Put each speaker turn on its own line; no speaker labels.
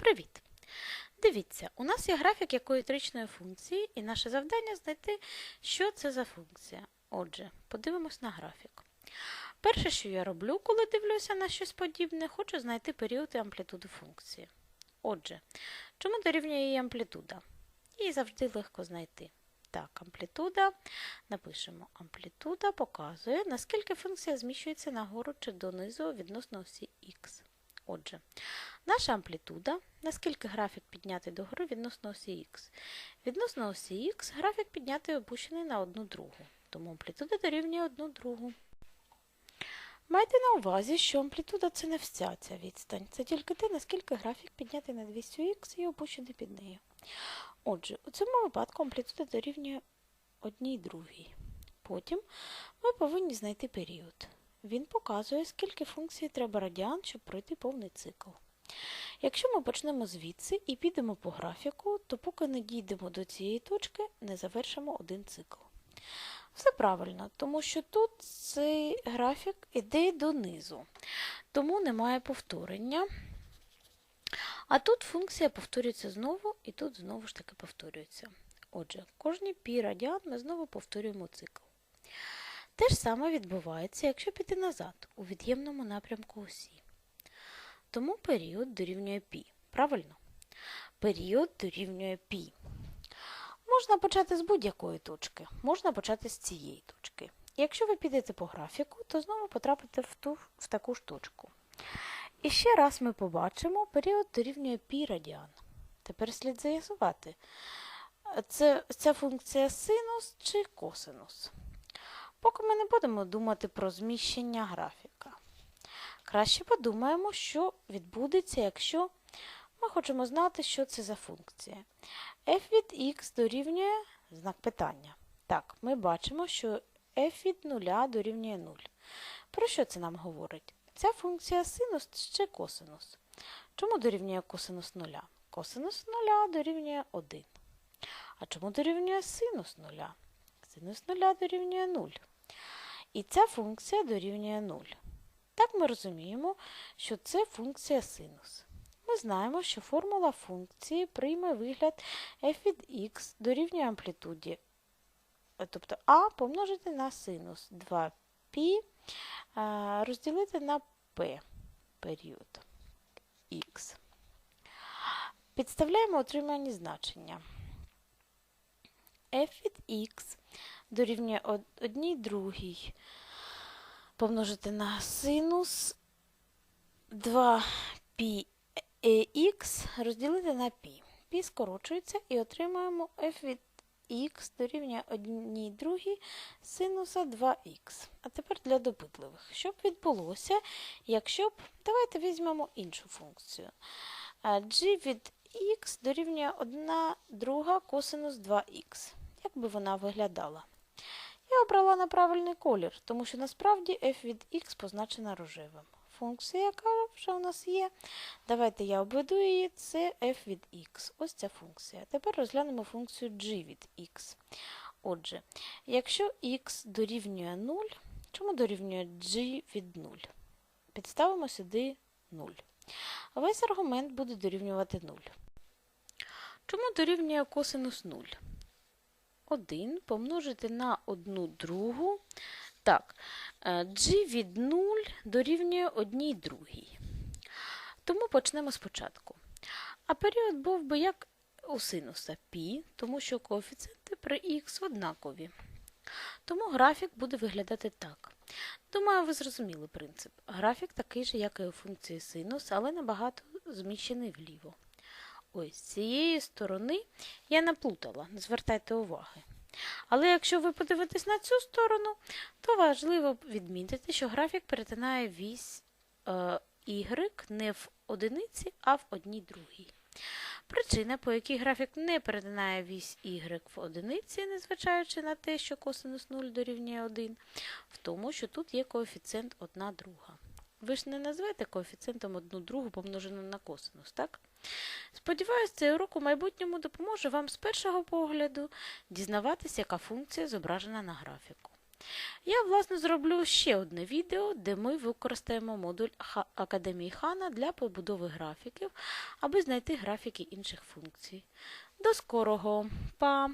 Привіт! Дивіться, у нас є графік якоїтричної функції, і наше завдання знайти, що це за функція. Отже, подивимось на графік. Перше, що я роблю, коли дивлюся на щось подібне, хочу знайти період і амплітуду функції. Отже, чому дорівнює її амплітуда? Її завжди легко знайти. Так, амплітуда. Напишемо, амплітуда показує, наскільки функція зміщується нагору чи донизу відносно осі х. Отже, наша амплітуда, наскільки графік піднятий догори відносно осі х. Відносно осі х графік піднятий опущений на одну другу, тому амплітуда дорівнює одну другу. Майте на увазі, що амплітуда це не вся ця відстань, це тільки те, наскільки графік піднятий над вісю х і опущений під нею. Отже, у цьому випадку амплітуда дорівнює одній другій. Потім ми повинні знайти період. Він показує, скільки функцій треба радіан, щоб пройти повний цикл. Якщо ми почнемо звідси і підемо по графіку, то поки не дійдемо до цієї точки, не завершимо один цикл. Все правильно, тому що тут цей графік іде донизу, тому немає повторення. А тут функція повторюється знову, і тут знову ж таки повторюється. Отже, кожні пі радіан ми знову повторюємо цикл. Те ж саме відбувається, якщо піти назад у від'ємному напрямку осі. Тому період дорівнює π. Правильно? Період дорівнює π. Можна почати з будь-якої точки, можна почати з цієї точки. Якщо ви підете по графіку, то знову потрапите в, ту, в таку ж точку. І ще раз ми побачимо, період дорівнює π радіан. Тепер слід з'ясувати, це ця функція синус чи косинус. Поки ми не будемо думати про зміщення графіка. Краще подумаємо, що відбудеться, якщо ми хочемо знати, що це за функція. f від x дорівнює знак питання. Так, ми бачимо, що f від 0 дорівнює 0. Про що це нам говорить? Ця функція синус чи косинус. Чому дорівнює косинус 0? Косинус 0 дорівнює 1. А чому дорівнює синус 0? Синус 0 дорівнює 0. І ця функція дорівнює 0. Так ми розуміємо, що це функція синус. Ми знаємо, що формула функції прийме вигляд f від x дорівнює амплітуді, тобто а помножити на синус 2π розділити на p період x. Підставляємо отримані значення. f від x дорівнює 1 другій помножити на синус 2πx е розділити на π. Пі скорочується і отримаємо f від х дорівнює 1 синуса 2х. А тепер для допитливих. Щоб відбулося, якщо б. Давайте візьмемо іншу функцію. Е, g від x дорівнює 1 друга косинус 2x. Як би вона виглядала? Я обрала на правильний колір, тому що насправді f від x позначена рожевим. Функція, яка вже у нас є, давайте я обведу її, це f від x. Ось ця функція. Тепер розглянемо функцію g від x. Отже, якщо x дорівнює 0, чому дорівнює g від 0? Підставимо сюди 0. Весь аргумент буде дорівнювати 0. Чому дорівнює косинус 0? 1 помножити на 1 другу. Так, g від 0 дорівнює 1 другій. Тому почнемо спочатку. А період був би як у синуса π, тому що коефіцієнти при х однакові. Тому графік буде виглядати так. Думаю, ви зрозуміли принцип. Графік такий же, як і у функції синус, але набагато зміщений вліво. Ось з цієї сторони я наплутала, звертайте уваги. Але якщо ви подивитесь на цю сторону, то важливо відмітити, що графік перетинає вісь е, y не в одиниці, а в одній другій. Причина, по якій графік не перетинає вісь y в одиниці, незважаючи на те, що косинус 0 дорівнює 1, в тому, що тут є коефіцієнт 1 друга. Ви ж не назвете коефіцієнтом одну другу помножену на косинус, так? Сподіваюсь, цей урок у майбутньому допоможе вам з першого погляду дізнаватися, яка функція зображена на графіку. Я, власне, зроблю ще одне відео, де ми використаємо модуль Академії Хана для побудови графіків, аби знайти графіки інших функцій. До скорого! Па!